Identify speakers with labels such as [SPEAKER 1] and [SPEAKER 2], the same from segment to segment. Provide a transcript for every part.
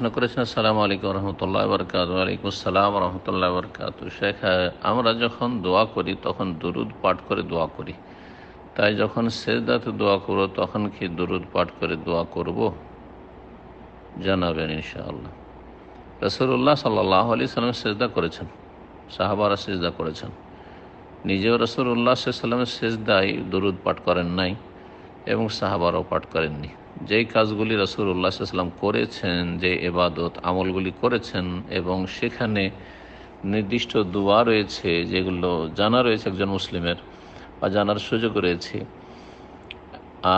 [SPEAKER 1] প্রশ্ন করেছেন, আসসালামু আলাইকুম রহমতুল্লাহ বরকাত ওয়ালাইকুম আসসালাম রহমতুল্লাহ বরকাত শেখ, আমরা যখন দোয়া করি, তখন দুরুদ পাঠ করে দোয়া করি। তাই যখন সেজদাতে দোয়া করব, তখন কি দুরুদ পাঠ করে দোয়া করব? জানাবেন ইনশাআল্লাহ। রসুল্লাহ সাল্লাহ আলি সাল্লাম সেজদা করেছেন। সাহাবারা সেজদা করেছেন। নিজেও রসুল্লাহ সাল্লামের সেজদায় দুরুদ পাঠ করেন নাই এবং সাহাবারাও পাঠ করেননি। যেই কাজগুলি রসুল্লাহ সাল্লাম করেছেন, যে এবাদত আমলগুলি করেছেন এবং সেখানে নির্দিষ্ট দোয়া রয়েছে, যেগুলো জানা রয়েছে একজন মুসলিমের বা জানার সুযোগ রয়েছে,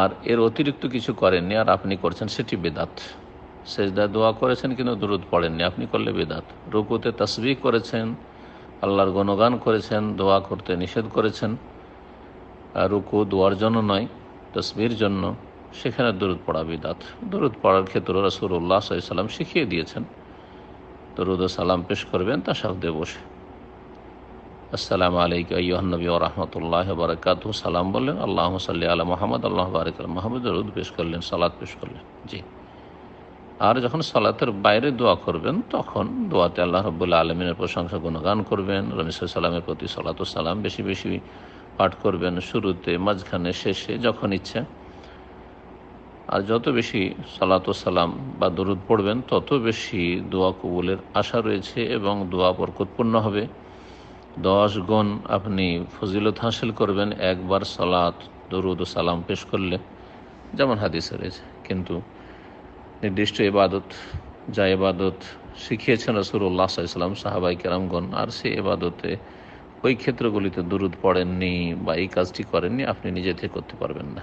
[SPEAKER 1] আর এর অতিরিক্ত কিছু করেননি আর আপনি করছেন সেটি বেদাত। সেজদা দোয়া করেছেন কিন্তু দুরুদ পড়েননি, আপনি করলে বেদাত। রুকুতে তসবি করেছেন, আল্লাহর গণগান করেছেন, দোয়া করতে নিষেধ করেছেন। আর রুকু দোয়ার জন্য নয় তসবির জন্য। সেখানে দরুদ পড়া বিদাত। দরুদ পড়ার ক্ষেত্রে রসুল্লাহ সাল্লাম শিখিয়ে দিয়েছেন। দরুদ ও সালাম পেশ করবেন তা সাহদে বসে। আসসালামু আলাইকুম আyyuhan-নবী ওয়া রাহমাতুল্লাহি ওয়া বারাকাতুহু সালাম বললেন, আল্লাহুম্মা সাল্লি আলা মোহাম্মদ, আল্লাহ বারিক মুহাম্মদ। দরুদ পেশ করলেন, সালাত পেশ করলেন। জি। আর যখন সালাতের বাইরে দোয়া করবেন, তখন দোয়াতে আল্লাহ রব্বুল্লা আলমিনের প্রশংসা গুণগান করবেন। রমিসা সালামের প্রতি সালাত সালাম বেশি বেশি পাঠ করবেন। শুরুতে, মাঝখানে, শেষে, যখন ইচ্ছা আর যত বেশি সালাত সালাম বা দরুদ পড়বেন, তত বেশি দোয়া কবুলের আশা রয়েছে এবং দোয়া বরকতপূর্ণ হবে। দশ গুণ আপনি ফজিলত হাসিল করবেন একবার সালাত, দরুদ ও সালাম পেশ করলে, যেমন হাদিসে রয়েছে। কিন্তু নির্দিষ্ট এবাদত যা ইবাদত শিখিয়েছেন রসুল্লাহ সাল্লাম সাহাবাই কেরামগণ, আর সে এবাদতে ওই ক্ষেত্রগুলিতে দুরুদ পড়েননি বা এই কাজটি করেননি, আপনি নিজে থেকে করতে পারবেন না।